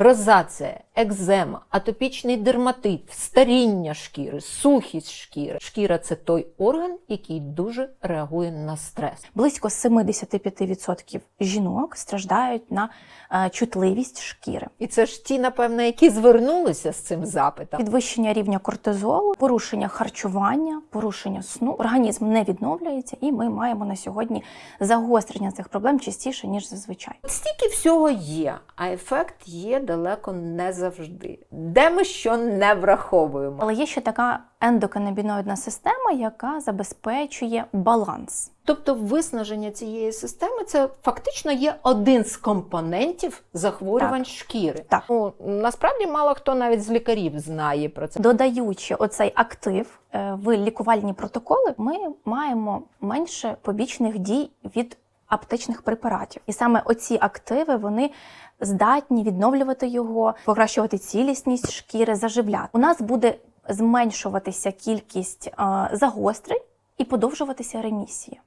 Розація, екзема, атопічний дерматит, старіння шкіри, сухість шкіри. Шкіра це той орган, який дуже реагує на стрес. Близько 75% жінок страждають на е, чутливість шкіри. І це ж ті, напевно, які звернулися з цим запитом. Підвищення рівня кортизолу, порушення харчування, порушення сну, організм не відновлюється, і ми маємо на сьогодні загострення цих проблем частіше ніж зазвичай. Стільки всього є, а ефект є далеко не завжди. Де ми що не враховуємо. Але є ще така ендоканабіноїдна система, яка забезпечує баланс. Тобто виснаження цієї системи це фактично є один з компонентів захворювань шкіри. Так. Ну, насправді мало хто навіть з лікарів знає про це. Додаючи оцей актив е, в лікувальні протоколи, ми маємо менше побічних дій від аптечних препаратів. І саме оці активи вони здатні відновлювати його, покращувати цілісність шкіри, заживляти. У нас буде зменшуватися кількість е, загострень і подовжуватися ремісії.